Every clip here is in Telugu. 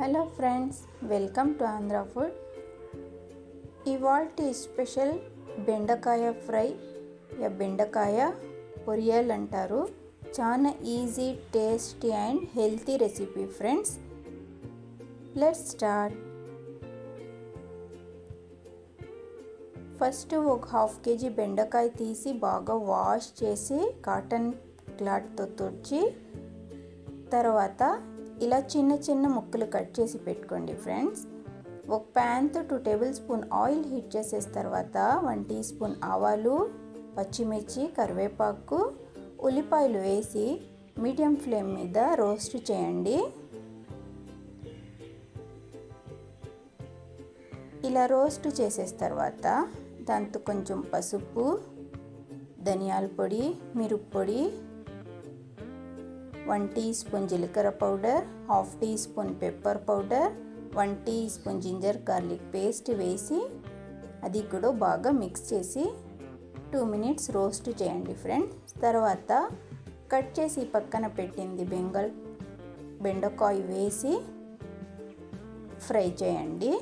Hello friends welcome to Andhra food ఇవాల్టి స్పెషల్ బెండకాయ ఫ్రై యా బెండకాయ పొరియల్ అంటారు. చాలా easy tasty and healthy recipe friends let's start first ఒక హాఫ్ కేజీ బెండకాయ తీసి బాగా వాష్ చేసి కాటన్ క్లాత్తో తుడిచి తర్వాత ఇలా చిన్న చిన్న ముక్కలు కట్ చేసి పెట్టుకోండి ఫ్రెండ్స్. ఒక ప్యాన్తో two tablespoon oil heat చేసేసిన తర్వాత వన్ టీ స్పూన్ ఆవాలు పచ్చిమిర్చి కరివేపాకు ఉల్లిపాయలు వేసి మీడియం ఫ్లేమ్ మీద రోస్ట్ చేయండి. ఇలా రోస్ట్ చేసేసిన తర్వాత దాంతో కొంచెం పసుపు ధనియాల పొడి మిరుపు పొడి వన్ టీ స్పూన్ జీలకర్ర powder half teaspoon pepper powder one teaspoon ginger garlic paste వేసి అది కూడా బాగా మిక్స్ చేసి టూ మినిట్స్ రోస్ట్ చేయండి ఫ్రెండ్స్. తర్వాత కట్ చేసి పక్కన పెట్టింది బెంగల్ బెండకాయ వేసి ఫ్రై చేయండి.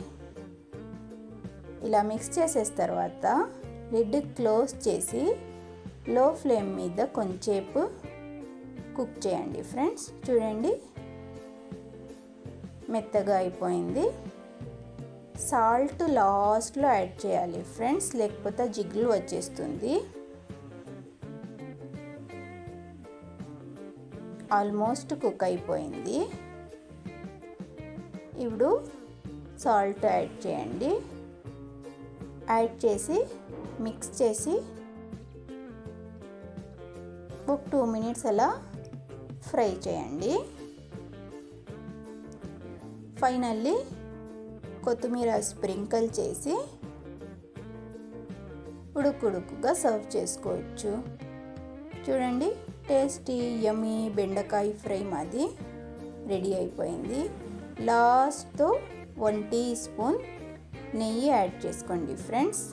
ఇలా మిక్స్ చేసేసిన తర్వాత లిడ్ క్లోజ్ చేసి లో ఫ్లేమ్ మీద కొంచెంసేపు కుక్ చేయండి ఫ్రెండ్స్. చూడండి. మెత్తగా అయిపోయింది. సాల్ట్ లాస్ట్లో యాడ్ చేయాలి ఫ్రెండ్స్. లేకపోతే జిగ్గులు వచ్చేస్తుంది. ఆల్మోస్ట్ కుక్ అయిపోయింది. ఇప్పుడు సాల్ట్ యాడ్ చేయండి. యాడ్ చేసి మిక్స్ చేసి ఒక టూ మినిట్స్ అలా ఫ్రై చేయండి. ఫైనల్లీ కొత్తిమీర స్ప్రింకిల్ చేసి ఉడుకుడుకుగా సర్వ్ చేసుకోవచ్చు. చూడండి టేస్టీ యమీ బెండకాయ ఫ్రై మాది రెడీ అయిపోయింది. లాస్ట్తో వన్ టీ స్పూన్ నెయ్యి యాడ్ చేసుకోండి ఫ్రెండ్స్.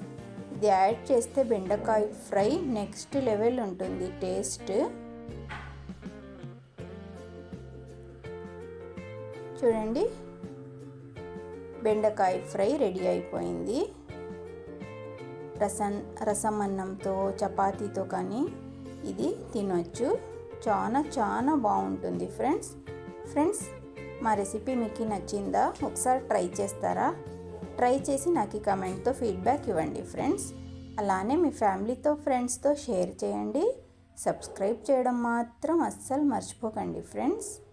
ఇది యాడ్ చేస్తే బెండకాయ ఫ్రై నెక్స్ట్ లెవెల్ ఉంటుంది టేస్ట్. చూడండి. బెండకాయ ఫ్రై రెడీ అయిపోయింది. రసం రసం అన్నంతో చపాతీతో కానీ ఇది తినొచ్చు. చాలా చాలా బాగుంటుంది ఫ్రెండ్స్. ఫ్రెండ్స్ మా రెసిపీ మీకు నచ్చిందా? ఒకసారి ట్రై చేస్తారా? ట్రై చేసి నాకు కమెంట్తో ఫీడ్బ్యాక్ ఇవ్వండి ఫ్రెండ్స్. అలానే మీ ఫ్యామిలీతో ఫ్రెండ్స్తో షేర్ చేయండి. సబ్స్క్రైబ్ చేయడం మాత్రం అస్సలు మర్చిపోకండి ఫ్రెండ్స్.